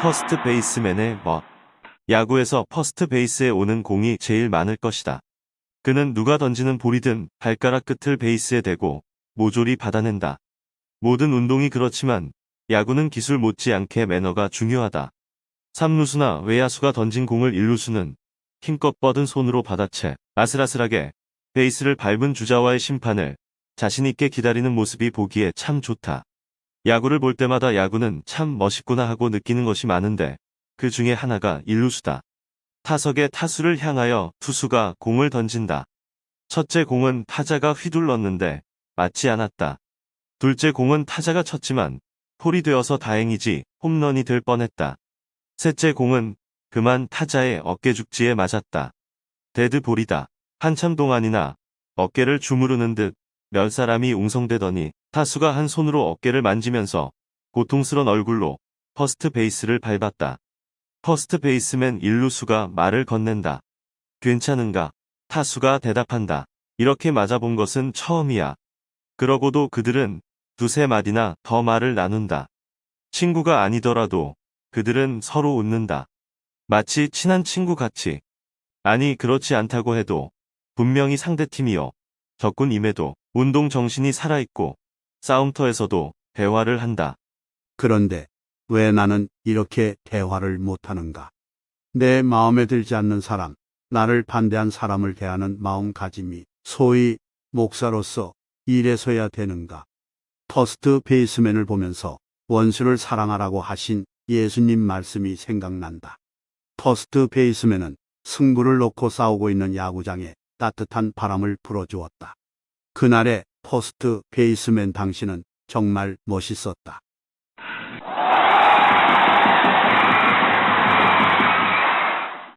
퍼스트 베이스맨의 멋. 야구에서 퍼스트 베이스에 오는 공이 제일 많을 것이다. 그는 누가 던지는 볼이든 발가락 끝을 베이스에 대고 모조리 받아낸다. 모든 운동이 그렇지만 야구는 기술 못지않게 매너가 중요하다. 삼루수나 외야수가 던진 공을 일루수는 힘껏 뻗은 손으로 받아채 아슬아슬하게 베이스를 밟은 주자와의 심판을 자신있게 기다리는 모습이 보기에 참 좋다. 야구를 볼 때마다 야구는 참 멋있구나 하고 느끼는 것이 많은데 그 중에 하나가 일루수다. 타석의 타수를 향하여 투수가 공을 던진다. 첫째 공은 타자가 휘둘렀는데 맞지 않았다. 둘째 공은 타자가 쳤지만 폴이 되어서 다행이지 홈런이 될 뻔했다. 셋째 공은 그만 타자의 어깨 죽지에 맞았다. 데드볼이다. 한참 동안이나 어깨를 주무르는 듯 몇 사람이 웅성대더니 타수가 한 손으로 어깨를 만지면서 고통스런 얼굴로 퍼스트 베이스를 밟았다. 퍼스트 베이스맨 일루수가 말을 건넨다. 괜찮은가? 타수가 대답한다. 이렇게 맞아본 것은 처음이야. 그러고도 그들은 두세 마디나 더 말을 나눈다. 친구가 아니더라도 그들은 서로 웃는다. 마치 친한 친구 같이. 아니 그렇지 않다고 해도 분명히 상대팀이여 적군임에도 운동 정신이 살아있고 싸움터에서도 대화를 한다. 그런데 왜 나는 이렇게 대화를 못하는가? 내 마음에 들지 않는 사람, 나를 반대한 사람을 대하는 마음가짐이 소위 목사로서 이래서야 되는가? 퍼스트 베이스맨을 보면서 원수를 사랑하라고 하신 예수님 말씀이 생각난다. 퍼스트 베이스맨은 승부를 놓고 싸우고 있는 야구장에 따뜻한 바람을 불어주었다. 그날의 퍼스트 베이스맨 당신은 정말 멋있었다.